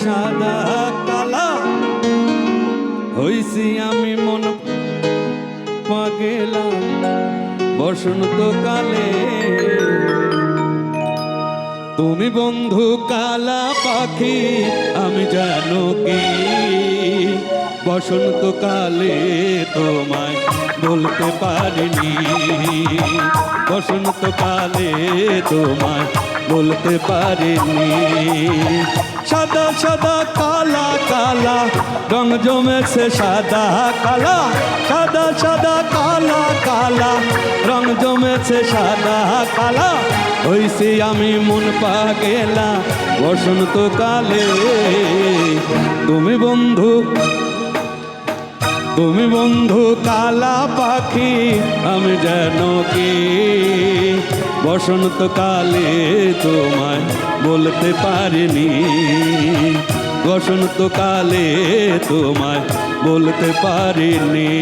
সাদা কালা। হইছি আমি মন পাগেলা। বসন্ত কালে। তুমি বন্ধু কালা পাখি, আমি জানো কি? বসন্ত কালে তোমায় বলতে পারিনি। বসন্ত কালে তোমায় বলতে পারিনি। সাদা সাদা, কালা কালা, রং জমেছে সাদা, কালা। সাদা সাদা, কালা কালা, রং জমেছে সাদা, কালা। হইছি আমি মন পা গেলা বসন্ত কালে তুমি বন্ধু তুমি বন্ধু কালা পাখি, আমি যেন কি? বসন্ত কালে তোমায় বলতে পারিনি। বসন্ত কালে তোমায় বলতে পারিনি।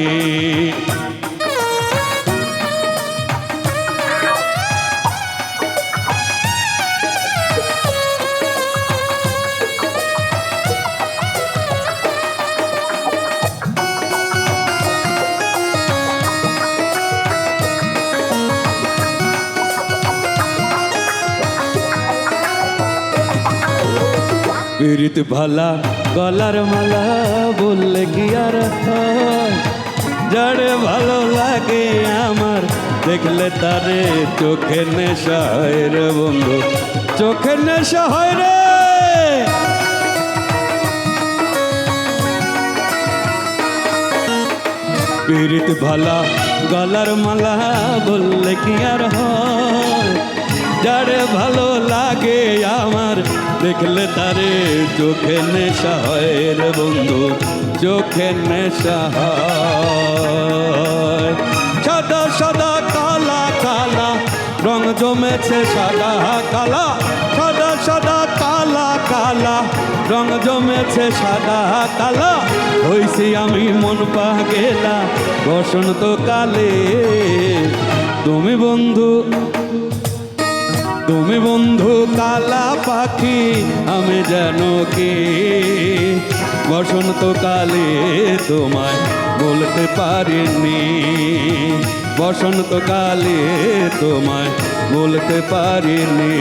পীড়িত ভালা, গলার মালা বললে কি আর? যারে ভালো লাগে আমার, দেখলে তারে চোখে নেশা হয় রে বন্ধু, চোখে নেশা হয় রে পীড়িত ভালা, গলার মালা বললে কি আর হয় যারে ভালো দেখলে তারে চোখে নেশা হয় রে বন্ধু, চোখে নেশা সাদা সাদা, কালা কালা, রং জমেছে সাদা, কালা। সাদা সাদা, কালা কালা, রং জমেছে সাদা, কালা। হইছি আমি মন পা গেলা বসন্ত কালে। তুমি বন্ধু তুমি বন্ধু কালা পাখি, আমি যেন কি? বসন্ত কালে তোমায় বলতে পারিনি। বসন্ত কালে তোমায় বলতে পারিনি।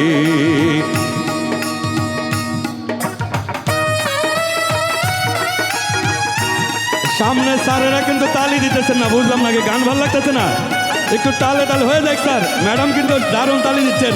সামনে স্যারেরা কিন্তু তালি দিতেছেন না, বুঝলাম নাকি গান ভালো লাগতেছে না? একটু তালে তালে হয়ে যাক, স্যার। ম্যাডাম কিন্তু দারুণ তালি দিচ্ছেন।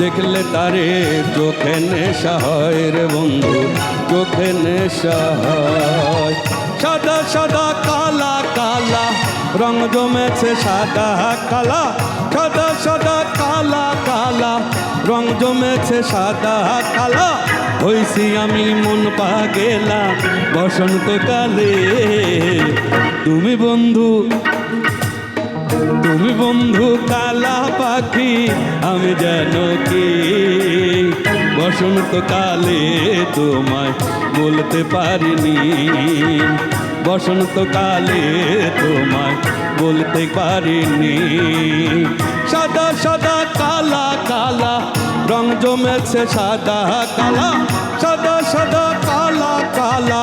দেখলে তারে চোখে নেশা হয় রে বন্ধু, চোখে নেশা হয়। সাদা সাদা, কালা কালা, রং জমেছে সাদা, কালা। সাদা সাদা, কালা কালা, রং জমেছে সাদা, কালা। হইছি আমি মন পা গেলা বসন্ত কালে তুমি বন্ধু তুমি বন্ধু কালা পাখি, আমি যেন কি? বসন্ত কালে তোমায় বলতে পারিনি। বসন্ত কালে তোমায় বলতে পারিনি। সাদা সাদা, কালা কালা, রং জমেছে সাদা, কালা। সাদা সাদা, কালা কালা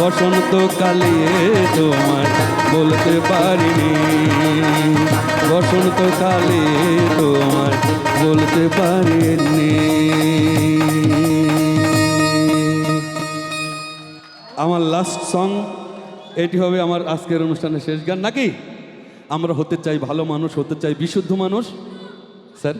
বসন্তকালে তোমার বলতে পারিনি। বসন্তকালে তোমার বলতে পারিনি। আমার লাস্ট সং এটি হবে আমার আজকের অনুষ্ঠানের শেষ গান, নাকি? আমরা হতে চাই ভালো মানুষ, হতে চাই বিশুদ্ধ মানুষ। স্যার?